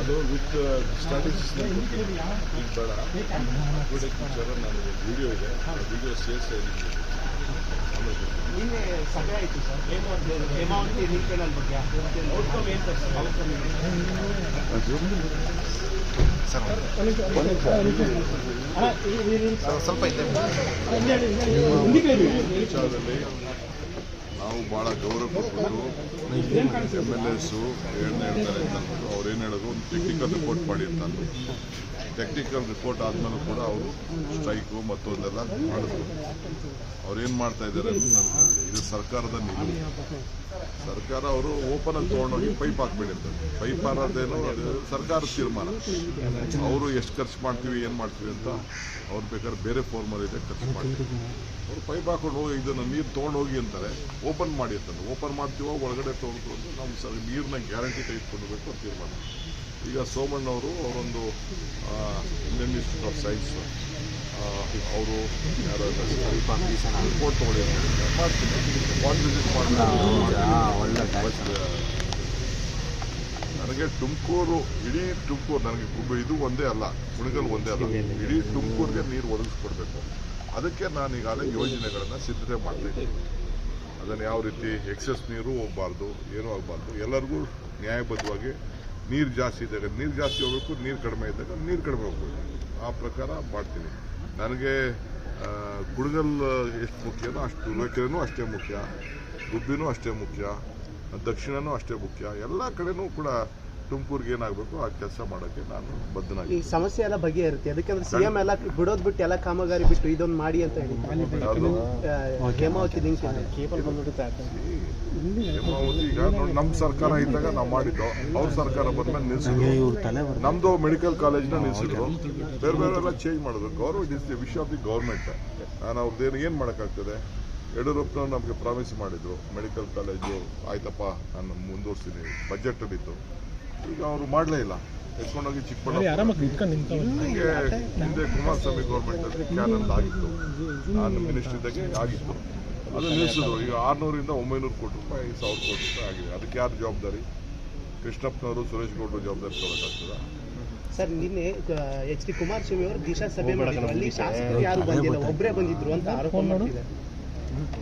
ಅದು with statistics ಈಗ ಬೇಡ ಗುಡ್ ಪಿಕ್ಚರ್ ನಾನು ವಿಡಿಯೋ ಇದೆ ವಿಡಿಯೋ ಸೇರಿಸಿ. ನಿನ್ನೆ ಸಭೆ ಸರ್ ಕೆನಲ್ ಬಗ್ಗೆ ಸರ್ ಸ್ವಲ್ಪ ಇದೆ ನಾವು ಭಾಳ ಗೌರವ ಕೊಟ್ಬಿಟ್ಟು ಎಂ ಎಲ್ ಎಸ್ಸು ಹೇಳ್ತಾರೆ ಅವ್ರು ಏನು ಹೇಳೋದು, ಒಂದು ಟೆಕ್ನಿಕಲ್ ರಿಪೋರ್ಟ್ ಮಾಡಿ ಅಂತ ಟೆಕ್ನಿಕಲ್ ರಿಪೋರ್ಟ್ ಆದಮೇಲೂ ಕೂಡ ಅವರು ಸ್ಟ್ರೈಕು ಮತ್ತೊಂದೆಲ್ಲ ಮಾಡಿದ್ರು. ಅವ್ರು ಏನು ಮಾಡ್ತಾ ಇದ್ದಾರೆ ಇದು ಸರ್ಕಾರದ ನಿಲುವು. ಸರ್ಕಾರ ಅವರು ಓಪನ್ ಅಲ್ಲಿ ತೊಗೊಂಡೋಗಿ ಪೈಪ್ ಹಾಕ್ಬಿಡಿರ್ತಾರೆ ಪೈಪ್ ಹಾರದೇನೋ ಅದು ಸರ್ಕಾರದ ತೀರ್ಮಾನ. ಅವರು ಎಷ್ಟು ಖರ್ಚು ಮಾಡ್ತೀವಿ ಏನು ಮಾಡ್ತೀವಿ ಅಂತ ಅವ್ರು ಬೇಕಾದ್ರೆ ಬೇರೆ ಫಾರ್ಮಲ್ ಇದೆ ಖರ್ಚು ಮಾಡ್ತೀವಿ. ಅವ್ರು ಪೈಪ್ ಹಾಕೊಂಡು ಹೋಗಿ ಇದನ್ನು ನೀರು ತೊಗೊಂಡು ಹೋಗಿ ಅಂತಾರೆ ಓಪನ್ ಮಾಡಿ ಅಂತಾರೆ. ಓಪನ್ ಮಾಡ್ತೀವೋ ಒಳಗಡೆ ತೊಗೊಂಡು ನಾವು ಸರ್ ನೀರನ್ನ ಗ್ಯಾರಂಟಿ ತೆಗೆದುಕೊಳ್ಬೇಕು ಅಂತ ತೀರ್ಮಾನ. ಈಗ ಸೋಮಣ್ಣವರು ಅವರೊಂದು ಇಂಡಿಯನ್ ಇನ್ಸ್ಟಿಟ್ಯೂಟ್ ಆಫ್ ಸೈನ್ಸ್ ಅವರು ಮಾಡ್ತೀನಿ ವಿಸಿಟ್ ನನಗೆ ತುಮಕೂರು ಇಡೀ ತುಮಕೂರು ನನಗೆ ಇದು ಒಂದೇ ಅಲ್ಲ ಕುಣಿಗಲ್ ಒಂದೇ ಅಲ್ಲ. ಇಡೀ ತುಮಕೂರಿಗೆ ನೀರು ಒದಗಿಸ್ಕೊಡ್ಬೇಕು. ಅದಕ್ಕೆ ನಾನು ಈಗಾಗಲೇ ಯೋಜನೆಗಳನ್ನು ಸಿದ್ಧತೆ ಮಾಡ್ತಾ ಇದ್ದೀನಿ. ಅದನ್ನು ಯಾವ ರೀತಿ ಎಕ್ಸೆಸ್ ನೀರು ಹೋಗಬಾರ್ದು ಏನೂ ಆಗಬಾರ್ದು ಎಲ್ಲರಿಗೂ ನ್ಯಾಯಬದ್ಧವಾಗಿ ನೀರು ಜಾಸ್ತಿ ಇದ್ದಾಗ ನೀರು ಜಾಸ್ತಿ ಹೋಗಬೇಕು ನೀರು ಕಡಿಮೆ ಇದ್ದಾಗ ನೀರು ಕಡಿಮೆ ಹೋಗ್ಬೇಕು. ಆ ಪ್ರಕಾರ ಮಾಡ್ತೀನಿ. ನನಗೆ ಕುಡಗಲ್ ಎಷ್ಟು ಮುಖ್ಯನೋ ಅಷ್ಟು ತುಳಕೆರೆನೂ ಅಷ್ಟೇ ಮುಖ್ಯ ಗುಬ್ಬಿನೂ ಅಷ್ಟೇ ಮುಖ್ಯ ದಕ್ಷಿಣನೂ ಅಷ್ಟೇ ಮುಖ್ಯ ಎಲ್ಲ ಕಡೆನೂ ಕೂಡ ತುಮಕೂರಿಗೆ ಏನಾಗಬೇಕು ಆ ಕೆಲಸ ಮಾಡೋಕ್ಕೆ ನಾನು ಈ ಬದ್ಧನಾಗಿ ಸಮಸ್ಯೆ ಎಲ್ಲ ಬಗೆಹರುತ್ತೆ. ಅದಕ್ಕಂದ್ರೆ ಸಿಎಂ ಎಲ್ಲ ಬಿಡೋದ್ ಬಿಟ್ಟು ಎಲ್ಲ ಕಾಮಗಾರಿ ಬಿಟ್ಟು ಇದೊಂದು ಮಾಡಿ ಅಂತ ಹೇಳಿ. ಹೇಮಾವತಿ ಲಿಂಕ್ ಕೇಬಲ್ ಬಂದ್ಬಿಡುತ್ತೆ ಈಗ ನೋಡಿ ನಮ್ಮ ಸರ್ಕಾರ ಇದ್ದಾಗ ನಾವು ಮಾಡಿದ್ದು. ಅವ್ರ ಸರ್ಕಾರ ಬಂದ್ಮೇಲೆ ನಿಲ್ಸಿದ್ರು. ನಮ್ದು ಮೆಡಿಕಲ್ ಕಾಲೇಜ್ನ ನಿಲ್ಸಿದ್ರು. ಬೇರೆ ಬೇರೆ ಎಲ್ಲ ಚೇಂಜ್ ಮಾಡಿದ್ರು. Government is the wish of the government ನಾನು ಅವ್ರದ್ದೇನು ಏನು ಮಾಡೋಕ್ಕಾಗ್ತದೆ? ಯಡಿಯೂರಪ್ಪನವ್ರು ನಮಗೆ ಪ್ರಾಮಿಸ್ ಮಾಡಿದ್ರು. ಮೆಡಿಕಲ್ ಕಾಲೇಜು ಆಯ್ತಪ್ಪ ನಾನು ಮುಂದುವರ್ಸ್ತೀನಿ. ಬಜೆಟಲ್ಲಿತ್ತು ಈಗ ಅವರು ಮಾಡಲೇ ಇಲ್ಲ. ಎತ್ಕೊಂಡೋಗಿ ಚಿಕ್ಕಬಳ್ಳಾಪುರ. ನನಗೆ ಹಿಂದೆ ಕುಮಾರಸ್ವಾಮಿ ಗೌರ್ಮೆಂಟ್ ಅಲ್ಲಿ ಕ್ಯಾನಲ್ ಆಗಿತ್ತು ನಾನು ಮಿನಿಸ್ಟರ್ ಇದ್ದಾಗೆ ಆಗಿತ್ತು. ಅದು ನಿಲ್ಲಿಸಿದ್ರು ಈಗ ಆರುನೂರಿಂದ ಒಂಬೈನೂರು ಕೋಟಿ ರೂಪಾಯಿ ಸಾವಿರ ಕೋಟಿ ರೂಪಾಯಿ ಆಗಿದೆ. ಅದಕ್ಕೆ ಯಾರು ಜವಾಬ್ದಾರಿ? ಕೃಷ್ಣಪ್ಪನವರು ಸುರೇಶ್ ಗೌಡರು ಜವಾಬ್ದಾರಿ ತಗೋಬೇಕಾಗ್ತದ? ಸರ್ ನಿನ್ನೆ ಎಚ್ ಡಿ ಕುಮಾರಸ್ವಾಮಿ ಅವರು ದಿಶಾ ಸಭೆ ಮಾಡಿದ್ರು. ಅಲ್ಲಿ ಶಾಸಕರು ಯಾರು ಬಂದಿಲ್ಲ ಒಬ್ಬರೇ ಬಂದಿದ್ರು ಅಂತ ಆರೋಪ ಮಾಡ್ತಿದ್ದಾರೆ.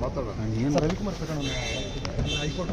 ಮಾತಾಡೋಣ. ರವಿಕುಮಾರ್ ಪ್ರಕರಣ ಹೈಕೋರ್ಟ್